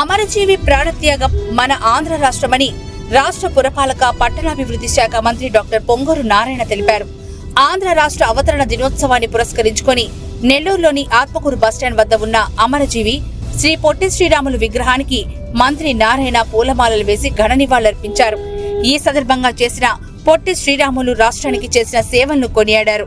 అమరజీవి ప్రాణత్యాగం మన ఆంధ్ర రాష్ట్రమని రాష్ట్ర పురపాలక పట్టణాభివృద్ధి శాఖ మంత్రి డాక్టర్ పొంగూరు నారాయణ తెలిపారు. ఆంధ్ర రాష్ట్ర అవతరణ దినోత్సవాన్ని పురస్కరించుకొని నెల్లూరులోని ఆత్మకూరు బస్టాండ్ వద్ద ఉన్న అమరజీవి శ్రీ పొట్టి శ్రీరాములు విగ్రహానికి మంత్రి నారాయణ పూలమాలలు వేసి ఘన నివాళులర్పించారు. ఈ సందర్భంగా చేసిన పొట్టి శ్రీరాములు రాష్ట్రానికి చేసిన సేవలను కొనియాడారు.